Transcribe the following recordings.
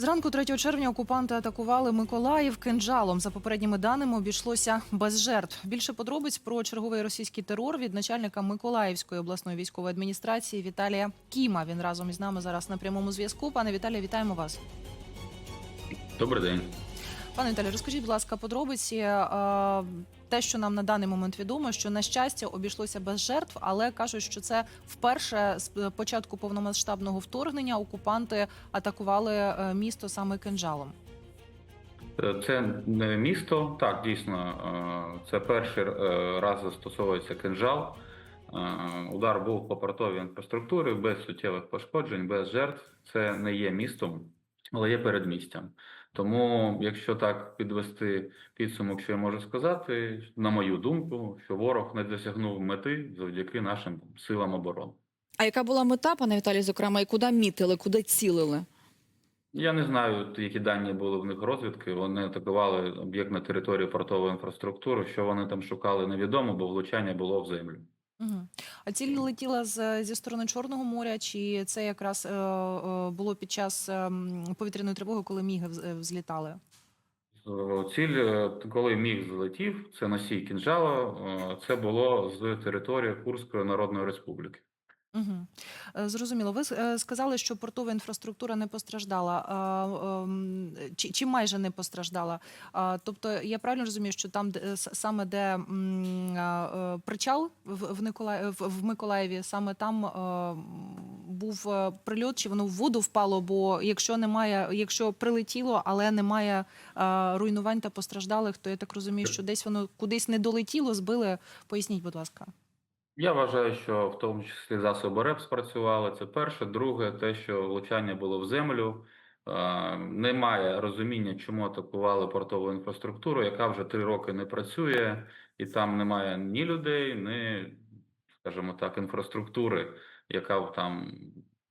Зранку 3 червня окупанти атакували Миколаїв кинджалом. За попередніми даними обійшлося без жертв. Більше подробиць про черговий російський терор від начальника Миколаївської обласної військової адміністрації Віталія Кіма. Він разом із нами зараз на прямому зв'язку. Пане Віталію, вітаємо вас. Добрий день. Пане Віталію, розкажіть, будь ласка, подробиці. Те, що нам на даний момент відомо, що на щастя обійшлося без жертв, але кажуть, що це вперше з початку повномасштабного вторгнення окупанти атакували е, місто саме кинджалом. Е, Це не місто. Так, дійсно, е, це перший раз застосовується кинжал. Удар був по портовій інфраструктурі без суттєвих пошкоджень, без жертв. Це не є містом, але є передмістям. Тому, якщо так підвести підсумок, що я можу сказати, на мою думку, що ворог не досягнув мети завдяки нашим силам оборони. А яка була мета, пане Віталій, зокрема, і куди мітили, куди цілили? Я не знаю, які дані були в них розвідки. Вони атакували об'єкт на території портової інфраструктури. Що вони там шукали, невідомо, бо влучання було в землю. Угу. А ціль летіла з, зі сторони Чорного моря, чи це якраз е, е, було під час е, повітряної тривоги, коли міги вз- е, взлітали? Е, Ціль, е, коли міг злетів, це носій кінжала. е, Це було з території Курської Народної Республіки. Угу. Зрозуміло. Ви е, сказали, що портова інфраструктура не постраждала, ем, чи, чи майже не постраждала. Тобто, я правильно розумію, що там де, саме де е, причал в, Николаї, в, Миколаєві, саме там був прильот, чи воно в воду впало? Бо якщо немає, якщо прилетіло, але немає руйнувань та постраждалих, то я так розумію, що десь воно кудись не долетіло, збили. Поясніть, будь ласка. Я вважаю, що в тому числі засоби РЕП спрацювали. Це перше. Друге, те, що влучання було в землю. Е, Немає розуміння, чому атакували портову інфраструктуру, яка вже три роки не працює, і там немає ні людей, ні, скажімо так, інфраструктури, яка там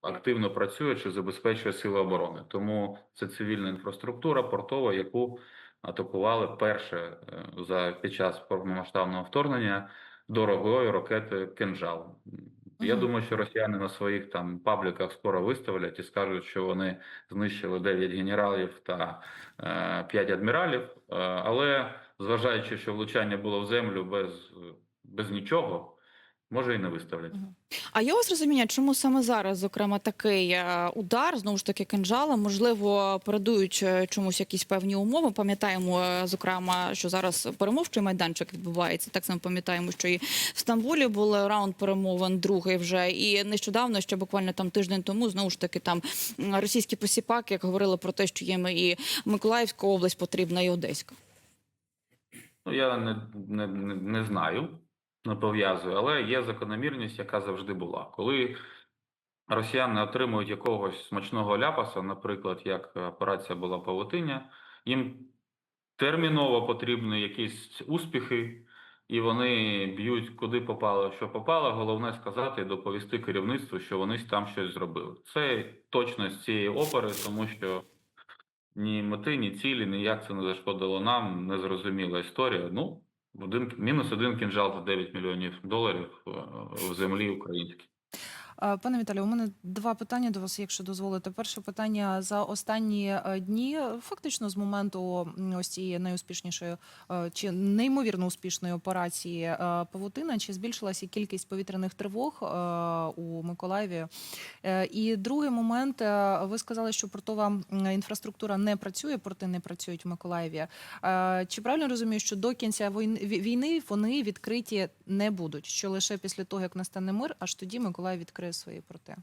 активно працює чи забезпечує сили оборони. Тому це цивільна інфраструктура портова, яку атакували перше е, за під час повномасштабного вторгнення дорогою ракетою кинжал. Я думаю, що росіяни на своїх там пабліках скоро виставлять і скажуть, що вони знищили 9 генералів та е, 5 адміралів. Е, але зважаючи, що влучання було в землю без, без нічого, може і не виставлять. А є у вас розуміння, чому саме зараз, зокрема, такий е, удар, знову ж таки, кинжалом, можливо, передують е, чомусь якісь певні умови. Пам'ятаємо, е, зокрема, що зараз перемовчий майданчик відбувається. Так само пам'ятаємо, що і в Стамбулі був раунд перемовин, другий вже. І нещодавно, ще буквально там тиждень тому, знову ж таки, там російські посіпаки, як говорили про те, що їм і Миколаївська область потрібна, і Одеська. Ну, я не, не, не знаю, не пов'язую, але є закономірність, яка завжди була. Коли росіяни отримують якогось смачного ляпаса, наприклад, як операція була павутиння, їм терміново потрібні якісь успіхи, і вони б'ють куди попало, що попало. Головне сказати і доповісти керівництву, що вони там щось зробили. Це точно з цієї опери, тому що ні мети, ні цілі, ніяк це не зашкодило нам. Незрозуміла історія. Ну, один мінус один кінжал за 9 мільйонів доларів е, в землі українській. Е, Пане Віталію, у мене два питання до вас, якщо дозволите. Перше питання за останні е, дні, фактично з моменту ось цієї найуспішнішої е, чи неймовірно успішної операції Павутина, чи збільшилася кількість повітряних тривог у Миколаєві? І другий момент, ви сказали, що портова інфраструктура не працює, порти не працюють в Миколаєві. Чи правильно розумію, що до кінця війни вони відкриті не будуть? Що лише після того, як настане мир, аж тоді Миколаїв відкриє свої порти?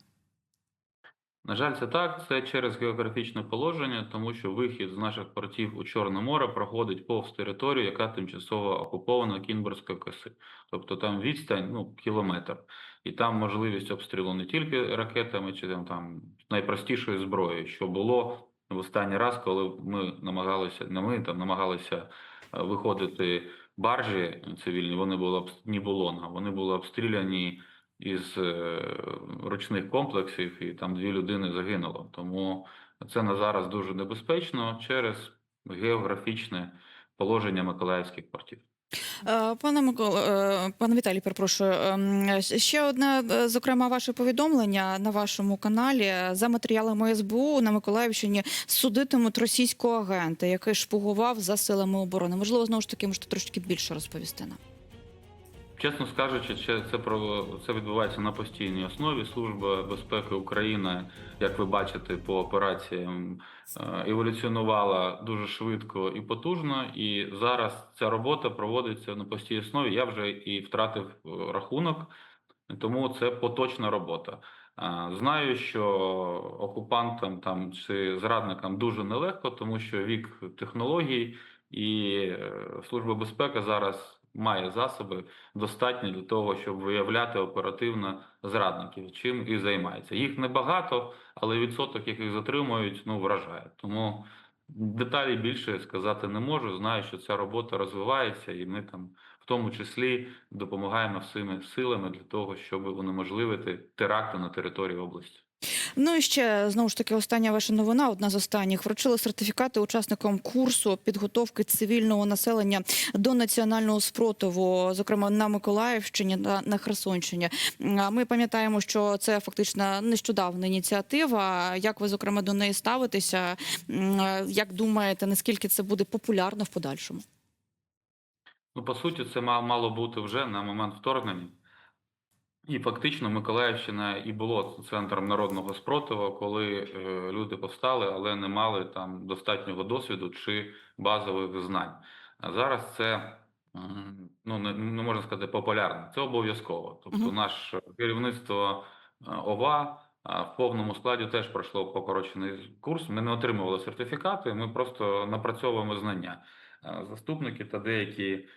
На жаль, це так. Це через географічне положення, тому що вихід з наших портів у Чорне море проходить повз територію, яка тимчасово окупована Кінбурзької коси. Тобто там відстань ну, кілометр. І там можливість обстрілу не тільки ракетами, чи там, там найпростішою зброєю, що було в останній раз, коли ми намагалися, не ми там намагалися е, виходити баржі цивільні, вони були ні Булонга, вони були обстріляні із е, ручних комплексів, і там дві людини загинуло. Тому це на зараз дуже небезпечно через географічне положення миколаївських портів. Е, Пане Микола, е, пане Віталій, перепрошую. ем, Ще одне, зокрема, ваше повідомлення на вашому каналі за матеріалами СБУ на Миколаївщині судитимуть російського агента, який шпугував за силами оборони. Можливо, знову ж таки можете трошки більше розповісти нам. Чесно скажучи, це, про це відбувається на постійній основі. Служба безпеки України, як ви бачите, по операціям е, еволюціонувала дуже швидко і потужно. І зараз ця робота проводиться на постійній основі. Я вже і втратив е, рахунок, тому це поточна робота. Знаю, що окупантам там чи зрадникам дуже нелегко, тому що вік технологій і е, служба безпеки зараз має засоби достатні для того, щоб виявляти оперативно зрадників, чим і займається. Їх небагато, але відсоток, яких затримують, ну вражає. Тому деталі більше сказати не можу. Знаю, що ця робота розвивається, і ми там, в тому числі, допомагаємо всіми силами для того, щоб унеможливити теракти на території області. Ну і ще знову ж таки остання ваша новина. Одна з останніх вручили сертифікати учасникам курсу підготовки цивільного населення до національного спротиву, зокрема на Миколаївщині та на Херсонщині. Ми пам'ятаємо, що це фактично нещодавна ініціатива. Як ви зокрема до неї ставитеся? Як думаєте, наскільки це буде популярно в подальшому? Ну, по суті, це мало бути вже на момент вторгнення. І фактично Миколаївщина і було центром народного спротиву, коли е, люди повстали, але не мали там достатнього досвіду чи базових знань. А зараз це ну не, не можна сказати популярно, це обов'язково. Тобто, наше керівництво е, ОВА в повному складі теж пройшло покорочений курс. Ми не отримували сертифікати, ми просто напрацьовуємо знання. Е, Заступники та деякі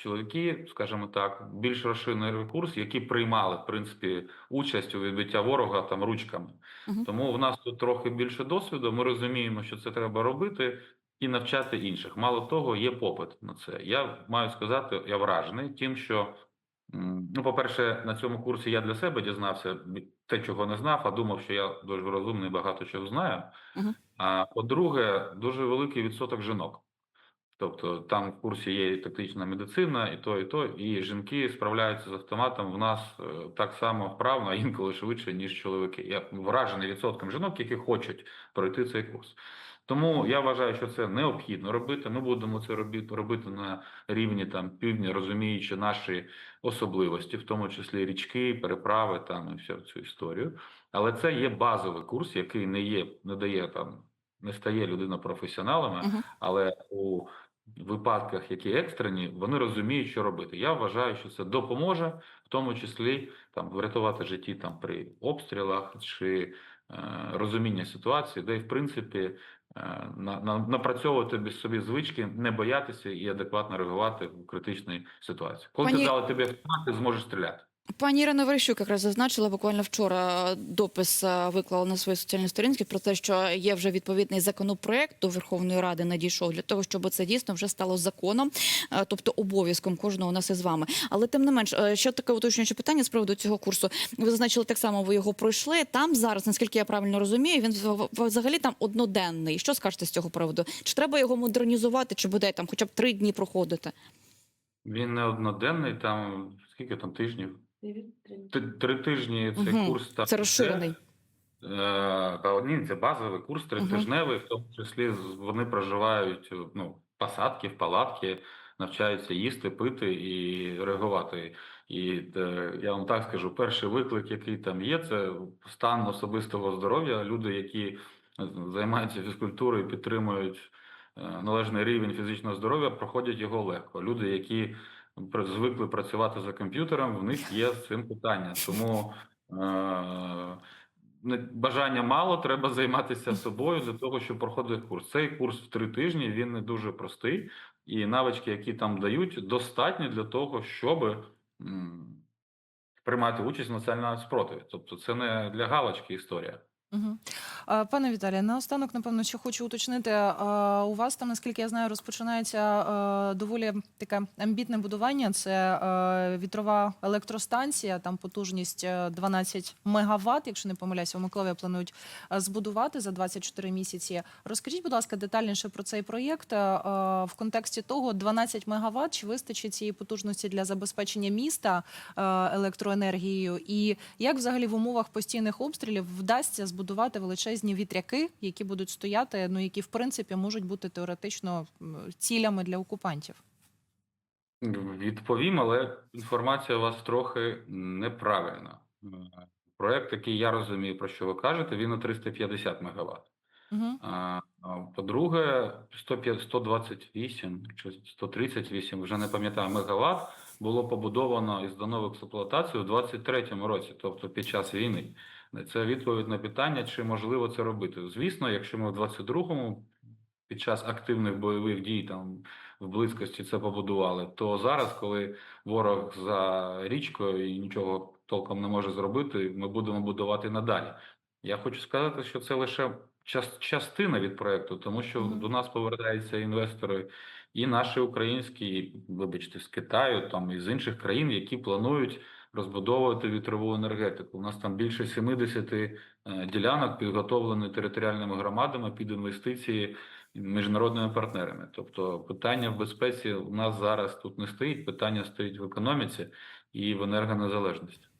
чоловіки, скажімо так, більш розширений курс, які приймали в принципі участь у відбиття ворога там ручками. Мгм. Тому в нас тут трохи більше досвіду. Ми розуміємо, що це треба робити і навчати інших. Мало того, є попит на це. Я маю сказати, я вражений тим, що ну, по-перше, на цьому курсі я для себе дізнався те, чого не знав, а думав, що я дуже розумний, багато чого знаю. Мгм. А по-друге, дуже великий відсоток жінок. Тобто там в курсі є і тактична медицина, і то, і то, і жінки справляються з автоматом в нас е, так само вправно, а інколи швидше, ніж чоловіки. Я вражений відсотком жінок, які хочуть пройти цей курс. Тому я вважаю, що це необхідно робити. Ми будемо це робити, робити на рівні там півдня, розуміючи наші особливості, в тому числі річки, переправи там і всю цю історію. Але це є базовий курс, який не є, не дає там, не стає людина професіоналами, але у випадках, які екстрені, вони розуміють, що робити. Я вважаю, що це допоможе, в тому числі там врятувати житті там при обстрілах чи е, розуміння ситуації, де в принципі е, на, на, напрацьовувати без собі звички, не боятися і адекватно реагувати в критичній ситуації. Коли Пані- ти дали тобі автомат, ти зможеш стріляти. Пані Ірина Верещук якраз зазначила буквально вчора допис е, виклала на свої соціальні сторінки про те, що є вже відповідний законопроект до Верховної Ради надійшов для того, щоб це дійсно вже стало законом, е, тобто обов'язком кожного нас із вами. Але тим не менш, е, ще таке уточнююче питання з приводу цього курсу. Ви зазначили так само, ви його пройшли. Там зараз, наскільки я правильно розумію, він взагалі там одноденний. Що скажете з цього приводу? Чи треба його модернізувати, чи буде там хоча б три дні проходити? Він не одноденний, там скільки там тижнів? Три, тижні цей Мгм. курс там Це розширений. Е, Та ні, це базовий курс тритижневий, в тому числі вони проживають ну, посадки, в палатки, навчаються їсти, пити і реагувати. І е, я вам так скажу, перший виклик, який там є, це стан особистого здоров'я. Люди, які е, займаються фізкультурою, підтримують е, належний рівень фізичного здоров'я, проходять його легко. Люди, які звикли працювати за комп'ютером, в них є з цим питання. Тому е, бажання мало, треба займатися собою для того, щоб проходити курс. Цей курс в три тижні він не дуже простий, і навички, які там дають, достатні для того, щоб приймати участь в національному спротиві. Тобто, це не для галочки історія. Угу. Пане Віталію, наостанок, напевно, ще хочу уточнити. е, У вас там, наскільки я знаю, розпочинається е, доволі таке амбітне будування. Це е, вітрова електростанція, там потужність е, 12 мегаватт, якщо не помиляюся, у Миколаєві планують е, збудувати за 24 місяці. Розкажіть, будь ласка, детальніше про цей проєкт е, в контексті того, 12 мегаватт, чи вистачить цієї потужності для забезпечення міста е, електроенергією, і як взагалі в умовах постійних обстрілів вдасться збудувати величезні вітряки, які будуть стояти, ну які в принципі можуть бути теоретично цілями для окупантів? Відповім, але інформація у вас трохи неправильна. Е, Проект, який я розумію, про що ви кажете, він на 350 МВт. Угу. По-друге, 105 128 чи 138, вже не пам'ятаю, мегаватт було побудовано і здано в експлуатацію у 23-му році, тобто під час війни. Це відповідь на питання, чи можливо це робити. Звісно, якщо ми в 22-му під час активних бойових дій там в близькості це побудували, то зараз, коли ворог за річкою і нічого толком не може зробити, ми будемо будувати надалі. Я хочу сказати, що це лише частина від проекту, тому що до нас повертаються інвестори, і наші українські, і, вибачте, з Китаю, там і з інших країн, які планують розбудовувати вітрову енергетику. У нас там більше 70 е, ділянок підготовлені територіальними громадами під інвестиції міжнародними партнерами. Тобто питання в безпеці у нас зараз тут не стоїть, питання стоїть в економіці і в енергонезалежності.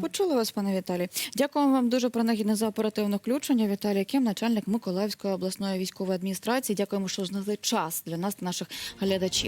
Почули вас, пане Віталій. Дякуємо вам дуже принагідне за оперативне включення. Віталій Ким, начальник Миколаївської обласної військової адміністрації. Дякуємо, що знайшли час для нас, наших глядачів.